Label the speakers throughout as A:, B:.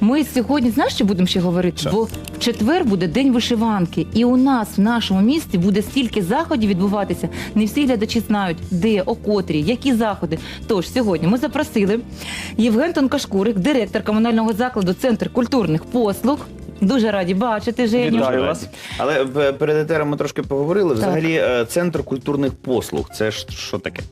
A: Ми сьогодні знаєш, що будемо ще говорити?
B: Що?
A: Бо в четвер буде день вишиванки, і у нас в нашому місті буде стільки заходів відбуватися. Не всі глядачі знають, де, о котрі, які заходи. Тож сьогодні ми запросили Євген Тонкашкурик, директор комунального закладу Центр культурних послуг. Дуже раді бачити Женю.
C: Вітаю вас.
B: Але перед етером ми трошки поговорили. Взагалі, е, центр культурних послуг. Це ж що таке?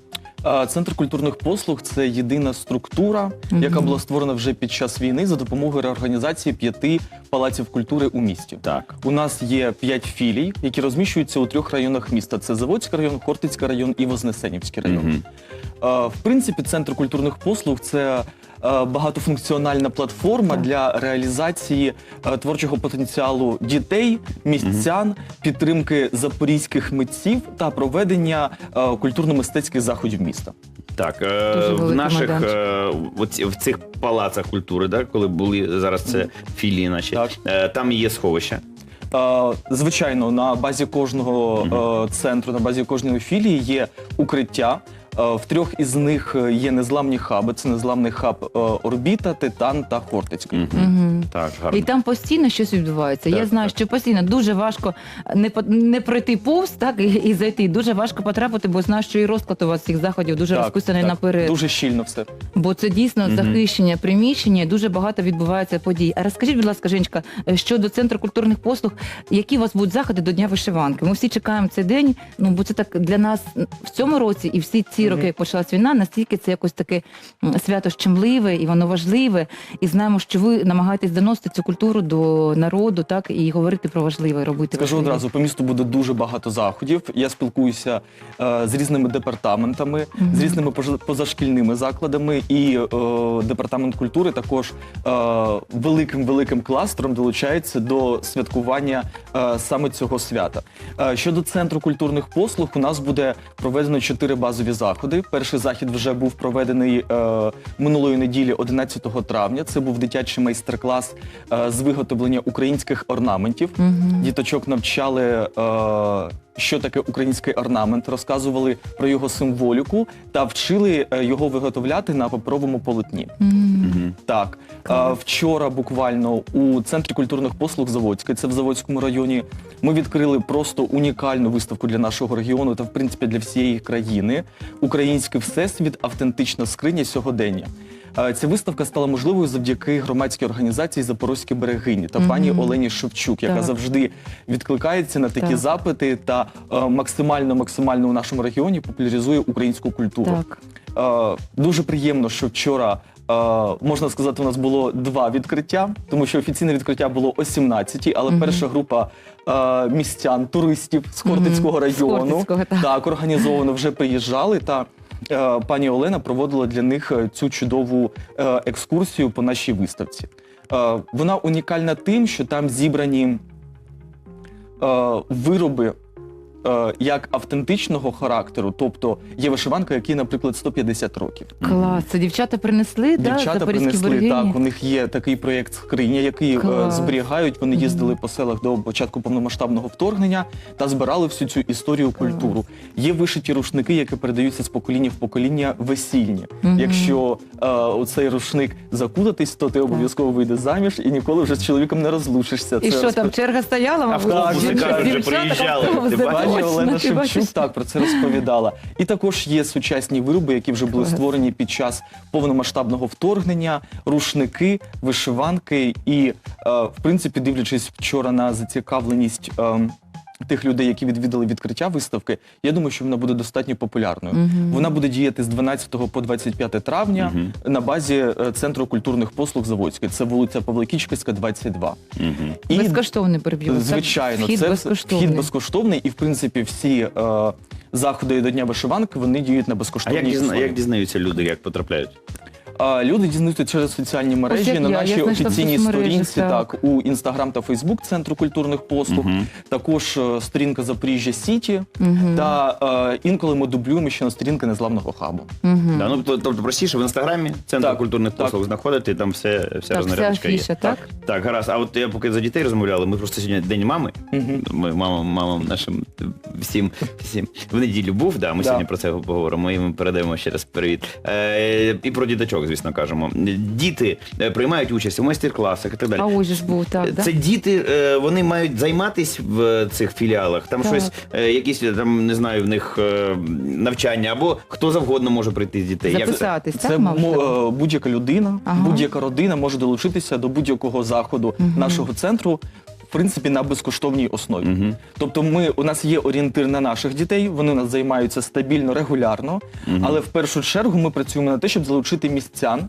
C: Центр культурних послуг це єдина структура,
A: угу.
C: яка була створена вже під час війни за допомогою реорганізації п'яти палаців культури у місті.
B: Так.
C: У нас є п'ять філій, які розміщуються у трьох районах міста: це Заводський район, Хортицький район і Вознесенівський район. Е, В принципі, центр культурних послуг це багатофункціональна платформа для реалізації е, творчого потенціалу дітей, містян, підтримки запорізьких митців та проведення е, культурно-мистецьких заходів міста.
B: Так, е,
A: Дуже
B: в наших е, оці- в цих палацах культури, да, коли були зараз це філії наші,
C: Так.
B: е, там є сховища.
C: Е, Звичайно, на базі кожного е, центру, на базі кожної філії є укриття. Е, В трьох із них е, є незламні хаби. Це незламний хаб е, Орбіта, Титан та Хортицький.
B: Мгм. Так, гарно.
A: І там постійно щось відбувається. Я знаю,
B: так.
A: що постійно дуже важко не по- не пройти повз, так і, і зайти. Дуже важко потрапити, бо знаю, що і розклад у вас цих заходів дуже розписаний наперед.
C: Дуже щільно все.
A: Бо це дійсно
B: Мгм.
A: захищення приміщення, дуже багато відбувається подій. А розкажіть, будь ласка, Женечка, щодо центру культурних послуг, які у вас будуть заходи до Дня вишиванки? Ми всі чекаємо цей день. Ну бо це так для нас в цьому році і всі ці роки, як почалась війна, настільки це якось таке свято щемливе і воно важливе. І знаємо, що ви намагаєтесь доносити цю культуру до народу, так і говорити про важливе, робити
C: Скажу
A: важливе.
C: одразу, по місту буде дуже багато заходів. Я спілкуюся е, з різними департаментами,
A: Мгм.
C: з різними позашкільними закладами, і е, департамент культури також е, великим великим кластером долучається до святкування е, саме цього свята. Е, щодо центру культурних послуг, у нас буде проведено чотири базові заходи. Перший захід вже був проведений е, минулої неділі, 11 травня. Це був дитячий майстер-клас е, з виготовлення українських орнаментів.
A: Мгм.
C: Діточок навчали, е, що таке український орнамент, розказували про його символіку та вчили е, його виготовляти на паперовому полотні.
A: Мгм.
C: Так, е, вчора буквально у центрі культурних послуг Заводської, це в Заводському районі, ми відкрили просто унікальну виставку для нашого регіону та в принципі для всієї країни. Український всесвіт, автентична скриня сьогодення. Е, Ця виставка стала можливою завдяки громадській організації Запорозькі берегині та пані. Олені Шевчук, яка
A: Так.
C: завжди відкликається на такі
A: Так.
C: запити та е, максимально максимально у нашому регіоні популяризує українську культуру.
A: Так.
C: Е, дуже приємно, що вчора. е, Можна сказати, у нас було два відкриття, тому що офіційне відкриття було о 17-й, але перша група е, містян, туристів з Хортицького району
A: Хортицького, так.
C: так організовано вже приїжджали. Та пані Олена проводила для них е, цю чудову е, екскурсію по нашій виставці. Е, вона унікальна тим, що там зібрані е, вироби. Е, Як автентичного характеру, тобто є вишиванка, якій, наприклад, 150 років.
A: Клас. Це дівчата принесли, да,
C: Дівчата
A: запорізькі
C: принесли
A: берегині?
C: так. У них є такий проєкт скриня, який е,
A: Клас.
C: зберігають. Вони їздили по селах до початку повномасштабного вторгнення та збирали всю цю історію
A: Клас.
C: культуру. Є вишиті рушники, які передаються з покоління в покоління весільні. Якщо е, оцей рушник закутатись, то ти обов'язково вийдеш заміж і ніколи вже з чоловіком не розлучишся.
A: І
C: Це
A: що
C: розп-
A: там, черга стояла, мабуть?
B: Автобуси,
A: Дівчата-
B: кажуть, вже
A: дівчата
B: приїжджали.
A: автобуси,
B: Ти бачиш?
C: Пані Олена Шевчук так про це розповідала. І також є сучасні вироби, які вже були створені під час повномасштабного вторгнення, рушники, вишиванки. І, е, в принципі, дивлячись вчора на зацікавленість. е, Тих людей, які відвідали відкриття виставки, я думаю, що вона буде достатньо популярною.
A: Мгм.
C: Вона буде діяти з 12 по 25 травня
B: Мгм.
C: на базі е, центру культурних послуг Заводської. Це вулиця Павликічківська, 22.
B: Мгм.
C: І
A: Безкоштовний переб'ю. так?
C: Звичайно,
A: Вхід
C: це
A: безкоштовний.
C: вхід безкоштовний, і в принципі всі е, заходи до Дня вишиванки вони діють на
B: А
C: безкоштовній
B: як, дізна,
C: основі.
B: як дізнаються люди, як потрапляють?
C: А, люди дізнаються через соціальні мережі
A: як
C: на
A: я,
C: нашій
A: знайшла в
C: офіційній сторінці,
A: так.
C: так. у інстаграм та Фейсбук Центру культурних послуг,
B: Мгм.
C: також е, сторінка Запоріжжя Сіті,
A: Мгм.
C: та е, інколи ми дублюємо ще на сторінки незламного хабу.
A: Мгм.
B: Да, ну, то- тобто простіше в інстаграмі центр
C: Так,
B: культурних
C: так.
B: послуг знаходити, там все, вся
A: Так, вся
B: рознарядочка є.
A: афіша, так?
B: Так, гаразд. А от я поки за дітей розмовляли, ми просто сьогодні день мами.
C: Мгм.
B: Ми мамам, мамам нашим всім, всім в неділю був. Да, ми
C: Да.
B: сьогодні про це поговоримо. І ми передаємо ще раз привіт. Е, і про діточок, звісно кажемо. Діти е, приймають участь у майстер-класах і так далі.
A: А ось був так. да?
B: Це діти, е, вони мають займатися в цих філіалах. Там
A: Так.
B: щось, е, якісь е, там не знаю, в них е, навчання, або хто завгодно може прийти з дітей. Як це?
A: Записатись,
C: Це
A: так,
C: мо- е, будь-яка людина,
A: Ага.
C: будь-яка родина може долучитися до будь-якого заходу нашого центру. В принципі, на безкоштовній основі.
B: Мгм.
C: Тобто, ми у нас є орієнтир на наших дітей, вони у нас займаються стабільно, регулярно. Але в першу чергу ми працюємо на те, щоб залучити містян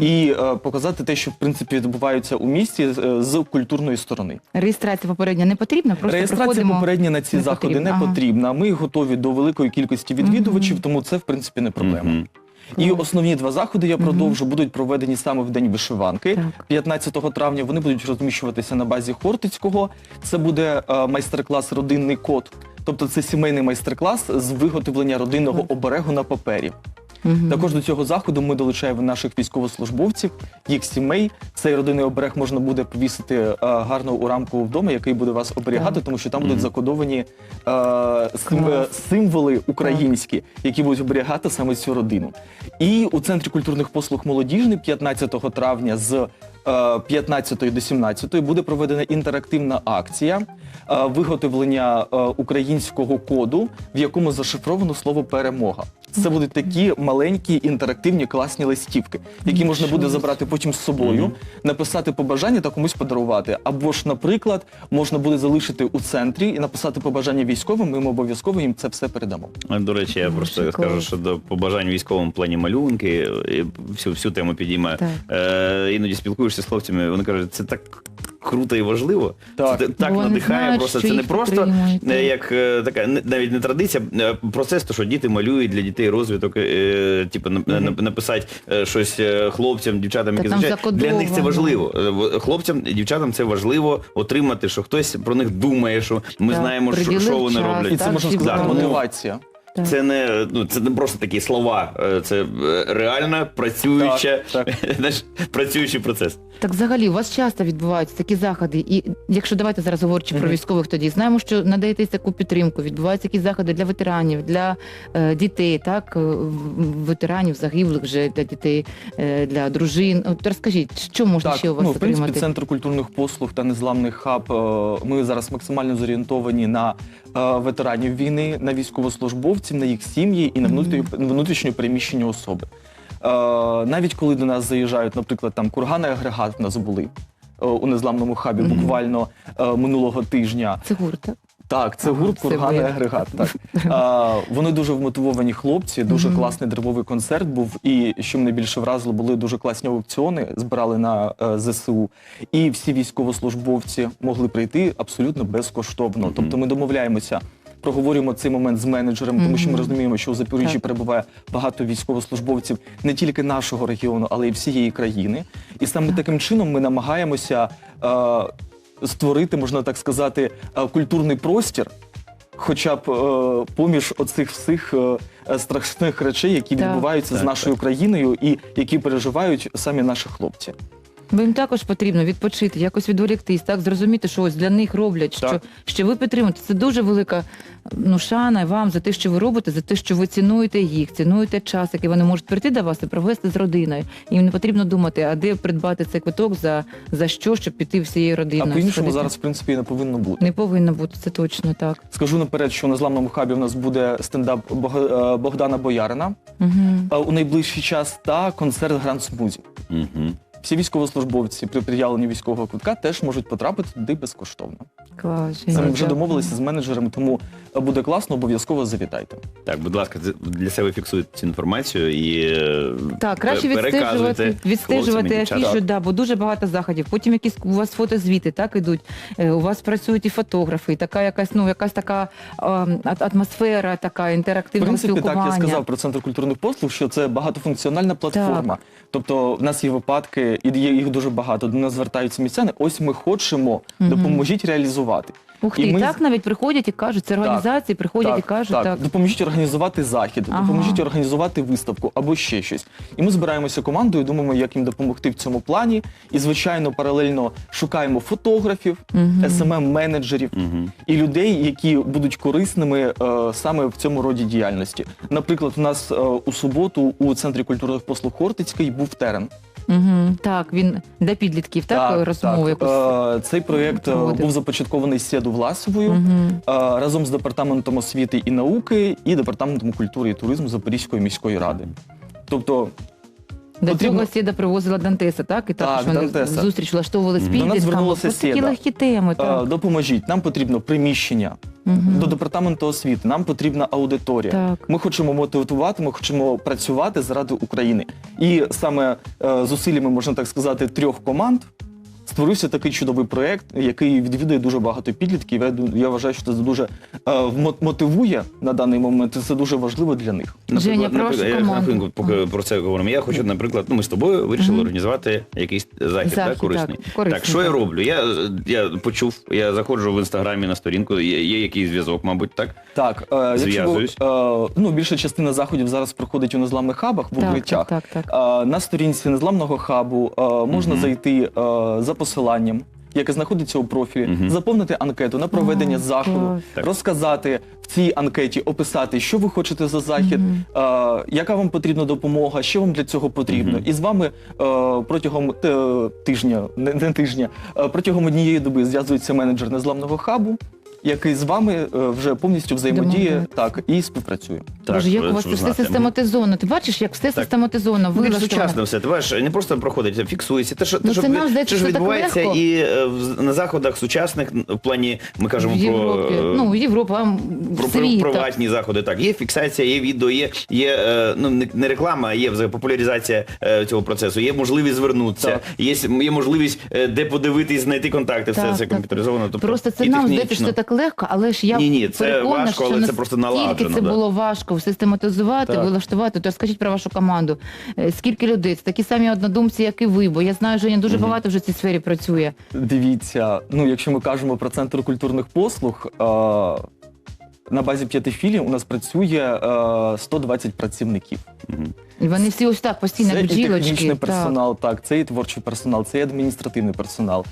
C: і е, показати те, що в принципі відбувається у місті е, з культурної сторони.
A: Реєстрація попередня не потрібна, просто
C: Реєстрація
A: приходимо.
C: попередня на ці
A: не
C: заходи
A: потрібно.
C: не
A: Ага.
C: потрібна. Ми готові до великої кількості відвідувачів, тому це в принципі не проблема.
B: Мгм.
C: І основні два заходи я продовжу будуть проведені саме в день вишиванки. 15 травня вони будуть розміщуватися на базі Хортицького. Це буде е, майстер-клас Родинний код. Тобто це сімейний майстер-клас з виготовлення родинного оберегу на папері.
A: Мгм.
C: Також до цього заходу ми долучаємо наших військовослужбовців, їх сімей. Цей родинний оберег можна буде повісити е, гарно у рамку вдома, який буде вас оберігати,
A: Так.
C: тому що там будуть закодовані е, сим- символи українські, які будуть оберігати саме цю родину. І у центрі культурних послуг молодіжний 15 травня з е, 15 до 17 буде проведена інтерактивна акція е, виготовлення е, українського коду, в якому зашифровано слово перемога. Це будуть такі маленькі інтерактивні класні листівки, які можна буде забрати потім з собою, написати побажання та комусь подарувати. Або ж, наприклад, можна буде залишити у центрі і написати побажання військовим. Ми їм обов'язково їм це все передамо.
B: До речі, я просто скажу, що до побажань в військовому плані малюнки всю, всю тему підіймаю. Е, іноді спілкуєшся з хлопцями, вони кажуть, це так круто і важливо.
C: Так.
B: Це так
A: вони
B: надихає.
A: знають,
B: просто
A: що
B: це не
A: їх
B: просто
A: підтримують,
B: е,
A: так.
B: як е, така не- навіть не традиція, е, процес, то що діти малюють для дітей розвиток, е, типу на- на- написати е, щось е, хлопцям, дівчатам, які
A: там
B: звичайно, для них це
A: закодовано.
B: важливо. Е, в- Хлопцям, дівчатам це важливо отримати, що хтось про них думає, що ми
A: Так,
B: знаємо, що,
A: приділив
B: що вони
A: час,
B: роблять.
C: І це
A: Так,
C: можна
A: всі
C: сказати мотивація.
A: Так.
B: Це не ну це не просто такі слова, е, це е, реально працююча,
C: Так,
B: знаєш, працюючий процес.
A: Так взагалі у вас часто відбуваються такі заходи, і якщо давайте зараз говорячи про військових, тоді знаємо, що надаєтесь таку підтримку. Відбуваються якісь заходи для ветеранів, для е, дітей, так е, ветеранів, загиблих вже для дітей, е, для дружин. От розкажіть, що можна ще у вас
C: ну, в принципі,
A: отримати?
C: центр культурних послуг та незламний хаб. е, Ми зараз максимально зорієнтовані на ветеранів війни, на військовослужбовців, на їх сім'ї і на внутрі- внутрішньо переміщені особи. Е, Навіть коли до нас заїжджають, наприклад, там кургани агрегат в нас були е, у незламному хабі буквально е, минулого тижня.
A: Це гурт, так?
C: Це
A: Ага,
C: гурт
A: це
C: кургани агрегат. Так. А, вони дуже вмотивовані хлопці, дуже
A: Мгм.
C: класний древовий концерт був. І що мене більше вразило, були дуже класні аукціони, збирали на е, ЗСУ. І всі військовослужбовці могли прийти абсолютно безкоштовно.
B: Мгм.
C: Тобто ми домовляємося. Проговорюємо цей момент з менеджером, тому що ми розуміємо, що у Запоріжжі
A: Так.
C: перебуває багато військовослужбовців не тільки нашого регіону, але й всієї країни. І саме таким чином ми намагаємося е, створити, можна так сказати, е, культурний простір, хоча б е, поміж оцих всіх е, е, страшних речей, які
A: Так.
C: відбуваються з
B: Так,
C: нашою країною і які переживають самі наші хлопці.
A: Бо їм також потрібно відпочити, якось відволіктись, так зрозуміти, що ось для них роблять, що,
C: Так.
A: що ви підтримуєте. Це дуже велика ну, шана вам за те, що ви робите, за те, що ви цінуєте їх, цінуєте час, який вони можуть прийти до вас і провести з родиною. Їм не потрібно думати, а де придбати цей квиток, за, за що, щоб піти всією
C: А
A: родиною.
C: по-іншому
A: сходити.
C: зараз, в принципі, і не повинно бути.
A: не повинно бути, це точно так.
C: Скажу наперед, що на зламному хабі в нас буде стендап Бог- е, Богдана Боярина
A: Угу.
C: е, у найближчий час та концерт Гранд Смузі.
B: Угу.
C: Всі військовослужбовці при пред'явленні військового квитка теж можуть потрапити туди безкоштовно.
A: Клас.
C: Це ми вже домовилися з менеджерами, тому буде класно, обов'язково завітайте.
B: Так, будь ласка, це- для себе фіксуйте цю інформацію і е,
A: Так, краще
B: пе- переказуйте
A: відстежувати, відстежувати
B: хлопцям і дівчатам.
A: афішу, да, бо дуже багато заходів. Потім якісь у вас фотозвіти так ідуть. Е, У вас працюють і фотографи, і така якась, ну, якась така е, ат- атмосфера, така
C: В
A: інтерактивного
C: принципі, так я сказав про центр культурних послуг, що це багатофункціональна платформа. Тобто, в нас є випадки, і є їх дуже багато. До нас звертаються містяни. Ось ми хочемо,
A: Мгм.
C: допоможіть реалізувати.
A: بعض Ух ти,
C: І ми
A: так навіть приходять і кажуть, це організації приходять і кажуть, так.
C: допоможіть організувати захід,
A: Ага.
C: допоможіть організувати виставку або ще щось. І ми збираємося командою, думаємо, як їм допомогти в цьому плані. І, звичайно, паралельно шукаємо фотографів,
A: Мгм.
C: smm менеджерів
B: Мгм.
C: і людей, які будуть корисними е, саме в цьому роді діяльності. Наприклад, у нас е, у суботу у центрі культурних послуг Хортицький був терен.
A: Угу. Так, він для підлітків, так, розмову якусь.
C: Е, Цей проєкт е,
A: проводив.
C: був започаткований Сєду Власовою.
A: Угу.
C: разом з департаментом освіти і науки і департаментом культури і туризму Запорізької міської ради. Тобто
A: До
C: Потрібно-
A: цього Сіда привозила Дантеса, так? І також
C: Так,
A: вони зустріч влаштовували
B: Мгм.
C: До нас звернулася
A: такі легкі теми, так.
C: допоможіть, нам потрібно приміщення
A: Мгм.
C: до департаменту освіти, нам потрібна аудиторія.
A: Так.
C: Ми хочемо мотивувати, ми хочемо працювати заради України. І саме е, зусиллями, можна так сказати, трьох команд. Створився такий чудовий проєкт, який відвідує дуже багато підлітків. Я, я вважаю, що це дуже е, мотивує на даний момент. і Це дуже важливо для них.
A: Женя, про вашу
B: я
A: команду.
B: на хвилинку, поки про це говоримо. Я хочу, наприклад, ну ми з тобою вирішили
A: Мгм.
B: організувати якийсь захід,
A: Захід,
B: так, корисний.
A: так, корисний,
B: так, що я
A: так.
B: роблю? Я, я почув, я заходжу в інстаграмі на сторінку, є, є якийсь зв'язок, мабуть, так.
C: Так, е, якщо
B: Зв'язуюсь.
C: е, ну, більша частина заходів зараз проходить у незламних хабах в укриттях.
A: так, так, так.
C: Е, На сторінці незламного хабу е, можна
B: Мгм.
C: зайти е, за посиланням, яке знаходиться у профілі,
B: Мгм.
C: заповнити анкету на проведення
A: А,
C: заходу,
A: клас.
B: Так.
C: розказати в цій анкеті, описати, що ви хочете за захід,
A: Мгм.
C: е, яка вам потрібна допомога, що вам для цього потрібно.
B: Мгм.
C: І з вами е, протягом е, тижня, не, не тижня, е, протягом однієї доби зв'язується менеджер незламного хабу. Який з вами е, вже повністю взаємодіє так і співпрацює.
B: Так,
A: Боже, як у вас це все систематизовано. Ти бачиш, як все систематизовано,
B: Більш
A: вилаштовано.
B: сучасно все. Ти бачиш, не просто проходить, а фіксується. Те, що, те,
A: Ну,
B: що,
A: це нам здається,
B: що
A: що так
B: відбувається
A: легко.
B: і е, в- на заходах сучасних в плані, ми кажемо
A: в Європі.
B: про. е,
A: ну, Європа, а,
B: Про
A: світ.
B: приватні заходи, так є фіксація, є відео, є, є е, ну не- не реклама, а є взагалі популяризація е, цього процесу. Є можливість звернутися,
C: Так.
B: є, с- є можливість е, де подивитись, знайти контакти. Все
A: Так,
B: це
A: так.
B: комп'ютеризовано. Тобто
A: Просто це
B: і
A: нам
B: технічно.
A: здається, що це так легко, але ж я
B: Ні, ні, це важко,
A: що
B: але це просто налагоджено,
A: це
B: да.
A: було важко систематизувати,
C: Так.
A: вилаштувати. То скажіть про вашу команду. Е, Скільки людей? Це такі самі однодумці, як і ви, бо я знаю, Женя дуже багато вже в цій сфері працює.
C: Дивіться, ну якщо ми кажемо про центр культурних послуг, е, на базі п'яти філій у нас працює е, 120 працівників.
A: І вони всі ось так постійно
C: це
A: як
C: і
A: бджілочки.
C: технічний
A: Так.
C: персонал, так. це і творчий персонал, це і адміністративний персонал.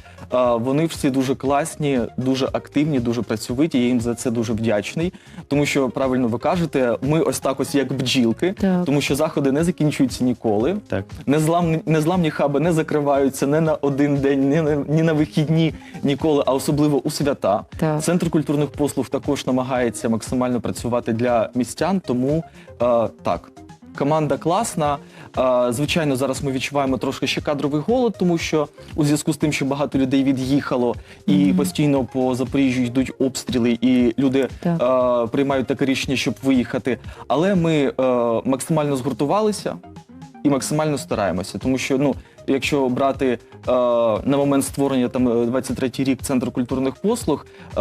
C: Вони всі дуже класні, дуже активні, дуже працьовиті. Я їм за це дуже вдячний. Тому що правильно ви кажете, ми ось так ось як бджілки,
A: Так.
C: тому що заходи не закінчуються ніколи.
B: Так.
C: Незламні, незламні хаби не закриваються не на один день, ні на, ні на вихідні ніколи, а особливо у свята.
A: Так.
C: Центр культурних послуг також намагається максимально працювати для містян, тому е, так. Команда класна. Е, Звичайно, зараз ми відчуваємо трошки ще кадровий голод, тому що у зв'язку з тим, що багато людей від'їхало і постійно по Запоріжжю йдуть обстріли, і люди
A: Так.
C: е, приймають таке рішення, щоб виїхати. Але ми е, максимально згуртувалися і максимально стараємося, тому що ну. Якщо брати е, на момент створення там е, 23-й рік центру культурних послуг, е,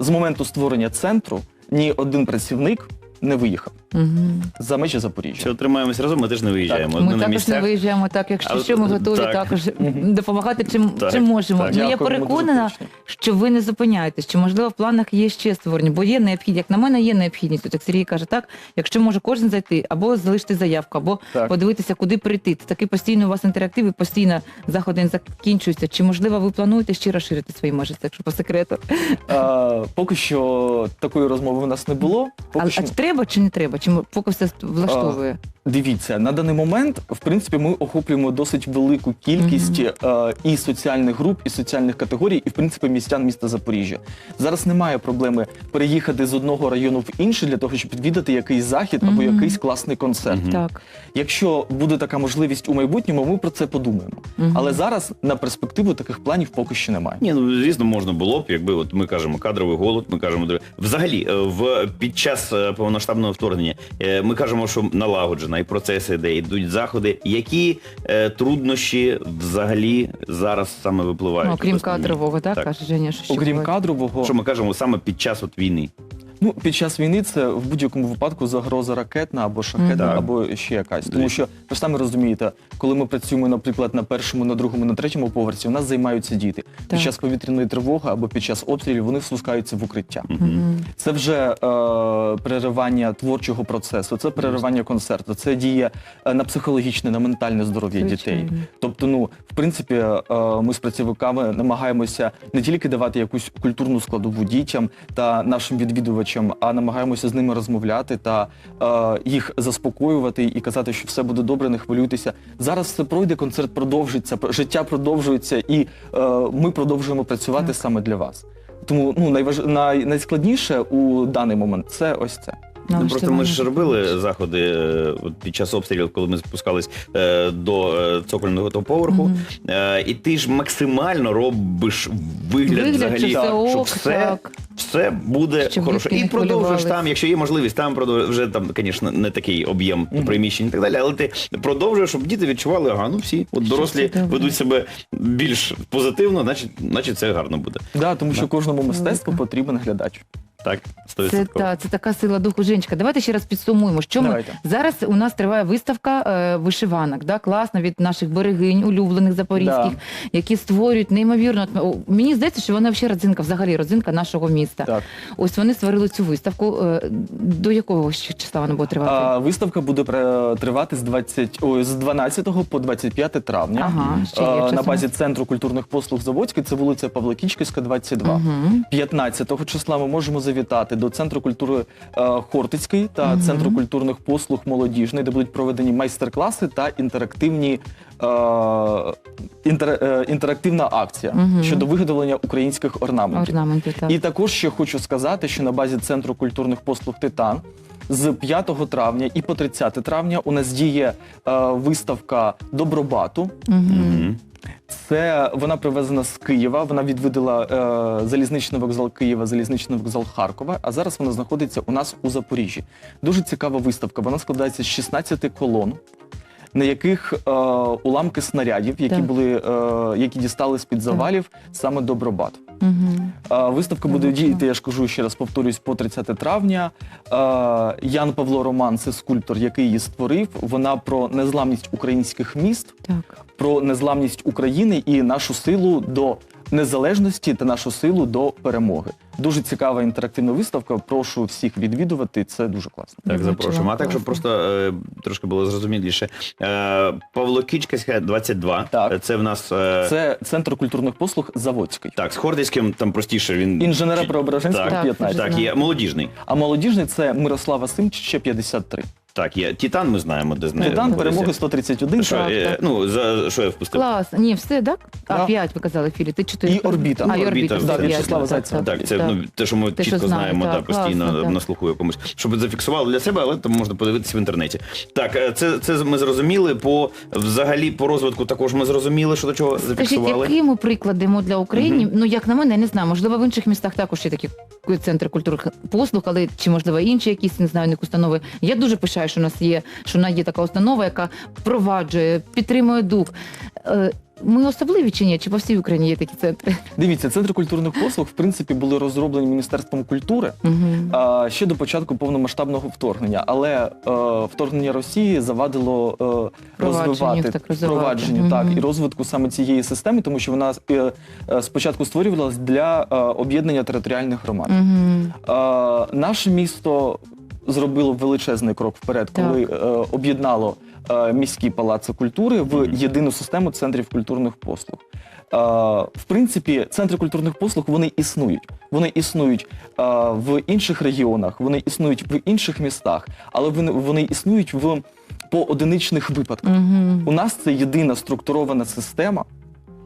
C: з моменту створення центру ні один працівник не виїхав
A: Мгм.
C: за межі Запоріжжя.
B: Якщо тримаємось разом, ми теж не виїжджаємо.
A: Ми
B: Одне на
A: також не
B: місцях.
A: виїжджаємо так, якщо
B: А,
A: що ми готові
B: так.
A: також допомагати чим,
B: Так,
A: чим можемо.
B: так.
A: Ну, я
C: Дякуємо дуже
A: переконана, що ви не зупиняєтесь, що можливо в планах є ще створення, бо є необхідність. Як на мене, є необхідність. От як Сергій каже, так якщо може кожен зайти, або залишити заявку, або
C: Так.
A: подивитися, куди прийти. Це такий постійно у вас інтерактив і постійно заходи не закінчуються. Чи можливо ви плануєте ще розширити свої межі, це якщо по секрету?
C: Е, поки що такої розмови у нас не було. Поки
A: А,
C: що...
A: а треба чи не треба? Чи поки все влаштовує?
C: Дивіться, на даний момент, в принципі, ми охоплюємо досить велику кількість е, і соціальних груп, і соціальних категорій, і в принципі містян міста Запоріжжя. Зараз немає проблеми переїхати з одного району в інший для того, щоб відвідати якийсь захід або
A: Мгм.
C: якийсь класний концерт.
B: Мгм.
A: Так.
C: Якщо буде така можливість у майбутньому, ми про це подумаємо.
A: Мгм.
C: Але зараз на перспективу таких планів поки що немає.
B: Ні, ну звісно, можна було б, якби от ми кажемо кадровий голод, ми кажемо взагалі е, в під час е, повноштабного вторгнення. е, Ми кажемо, що налагоджена і процеси, де йдуть заходи. Які е, труднощі взагалі зараз саме випливають?
A: Ну, окрім кадрового, так,
B: Так.
A: каже Женя, що
C: Окрім
A: буває?
C: кадрового,
B: Що ми кажемо саме під час от війни?
C: Ну, під час війни це в будь-якому випадку загроза ракетна або шахетна,
B: Мгм.
C: або ще якась. Тому що ви ж самі розумієте, коли ми працюємо, наприклад, на першому, на другому, на третьому поверсі, у нас займаються діти.
A: Так.
C: Під час повітряної тривоги або під час обстрілів вони спускаються в укриття. Це вже е, переривання творчого процесу, це переривання концерту, це діє е, на психологічне, на ментальне здоров'я дітей. Тобто, ну в принципі, е, ми з працівниками намагаємося не тільки давати якусь культурну складову дітям та нашим відвідувачам, а намагаємося з ними розмовляти та е, їх заспокоювати і казати, що все буде добре, не хвилюйтеся. Зараз все пройде, концерт продовжиться, життя продовжується, і е, ми продовжуємо працювати саме для вас. Тому ну найваж... най... найскладніше у даний момент це ось це.
B: Ну, просто ми ж робили заходи е, от під час обстрілів, коли ми спускались е, до е, цокольного того поверху, е, і ти ж максимально робиш вигляд,
A: Вигляд,
B: взагалі,
A: що все так.
B: все буде
A: Щоб
B: хорошо. І продовжуєш там, якщо є можливість, там продовжуєш, вже там, звісно, не такий об'єм приміщень і так далі, але ти продовжуєш, щоб діти відчували, ага, ну всі, от дорослі ведуть себе більш позитивно, значить, значить це гарно буде.
C: Да, тому що кожному мистецтву потрібен глядач.
B: Так, 100%.
A: Це, та, це така сила духу Женечка. Давайте ще раз підсумуємо, що ми зараз у нас триває виставка е, вишиванок, да, класна від наших берегинь, улюблених запорізьких, які створюють неймовірно. Мені здається, що вона взагалі родзинка, взагалі родзинка нашого міста.
C: Так.
A: Ось вони створили цю виставку. Е, До якого ще числа вона буде тривати?
C: А, виставка буде пре- тривати з 20, ой, з 12 по 25 травня.
A: Ага, ще є
C: А,
A: час
C: на базі центру культурних послуг Заводський, це вулиця Павло-Кічківська, 22.
A: Мгм.
C: 15 числа ми можемо завітати до центру культури е, Хортицький та
A: угу.
C: центру культурних послуг Молодіжний, де будуть проведені майстер-класи та інтерактивні. е, інтер, е, інтерактивна акція
A: угу.
C: щодо виготовлення українських орнаментів.
A: орнаментів так.
C: І також ще хочу сказати, що на базі центру культурних послуг Титан з 5 травня і по 30 травня у нас діє е, виставка Добробату.
A: Мгм.
C: Це вона привезена з Києва. Вона відвідала е, залізничний вокзал Києва, залізничний вокзал Харкова. А зараз вона знаходиться у нас у Запоріжжі. Дуже цікава виставка. Вона складається з 16 колон. На яких е, уламки снарядів, які
A: Так.
C: були, е, які дістали з під завалів саме Добробат.
A: Угу.
C: Е, Виставка буде
A: Молодці.
C: діяти, я ж кажу ще раз повторюсь, по 30 травня. Е, Ян Павло Роман це скульптор, який її створив. Вона про незламність українських міст,
A: Так.
C: про незламність України і нашу силу до незалежності та нашу силу до перемоги. Дуже цікава інтерактивна виставка. Прошу всіх відвідувати. Це дуже класно.
B: Так, запрошуємо. А так, щоб просто е, трошки було зрозуміліше. Е, Павло Кічкаська, 22.
C: Так.
B: Це в нас. Е,
C: Це центр культурних послуг Заводський.
B: Так, з Хордицьким там простіше він.
C: Інженера
B: Чи-
C: Преображенського
B: Так,
C: 15.
B: Так, є молодіжний.
C: А молодіжний це Мирослава Симчича 53.
B: Так, є. Титан, ми знаємо, де знає.
C: Титан перемоги 131
B: Що,
A: Так,
B: е,
A: так.
B: ну, за що я впустив?
A: Клас. Ні, все, так? А,
C: Да.
A: п'ять ви казали, Філі. Ти чотири.
C: І орбіта.
A: А, і
B: Ну,
A: орбіта.
B: орбіта, да,
A: п'ять,
C: В'ячеслава
A: так,
C: Зайцева.
A: так,
B: Так, це
A: так.
B: ну те, що ми
A: Те, що
B: чітко
A: знаємо,
B: знаємо,
A: так,
B: та, постійно
A: класно, так.
B: на слуху якомусь, щоб зафіксували для себе, але там можна подивитися в інтернеті. Так, е, це, це ми зрозуміли. По взагалі по розвитку також ми зрозуміли, що до чого
A: Скажіть,
B: зафіксували.
A: який ми приклад даємо для України? Ну, як на мене, не знаю. Можливо, в інших містах також є такі центри культурних послуг, але чи можливо інші якісь не знаю, них установи. Я дуже пишаю, що у нас є, що нас є така установа, яка впроваджує, підтримує дух. Е, Ми особливі чи ні? Чи по всій Україні є такі центри?
C: Дивіться, центри культурних послуг в принципі були розроблені міністерством культури. А, ще до початку повномасштабного вторгнення, але е, вторгнення Росії завадило е, розвивати
A: так, розвивати.
C: впровадженню так і розвитку саме цієї системи, тому що вона е, спочатку створювалась для об'єднання територіальних громад.
A: Мгм.
C: Е, наше місто зробило величезний крок вперед, коли е, об'єднало е, міські палаци культури в єдину систему центрів культурних послуг. Е, в принципі, центри культурних послуг вони існують. Вони існують е, в інших регіонах, вони існують в інших містах, але вони, вони існують в поодиничних випадках.
A: Мгм.
C: У нас це єдина структурована система,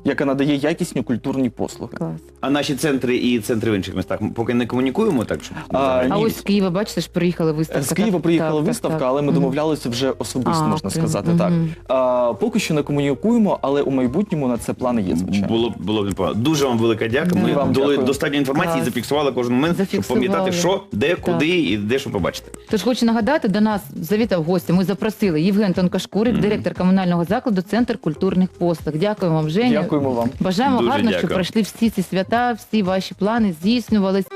C: яка надає якісні культурні послуги.
A: Клас.
B: А наші центри і центри в інших містах поки не комунікуємо, так що
C: А.
A: А
C: Ні.
A: ось з Києва, бачите, ж приїхали виставка.
C: З Києва приїхала
A: Так,
C: виставка,
A: так,
C: але ми домовлялися вже особисто,
A: А,
C: можна
A: окремо.
C: сказати.
A: Мгм.
C: Так а, поки що не комунікуємо, але у майбутньому на це плани є, звичайно.
B: Було б було б непогано. Дуже вам велика дяка. Ми
C: Вам
B: дали
C: дякую.
B: достатньо інформації,
A: Клас.
B: зафіксували кожен момент, щоб
A: Зафіксували.
B: пам'ятати, що, де, куди і де що побачити.
A: Тож хочу нагадати, до нас завітав гості. Ми запросили Євген Тонкашкурик, директор комунального закладу Центр культурних послуг. Дякуємо вам, Женю.
C: Дякуємо вам.
A: Бажаємо
B: Дуже
A: гарно, щоб
B: дякую.
A: пройшли всі ці свята, всі ваші плани здійснювались.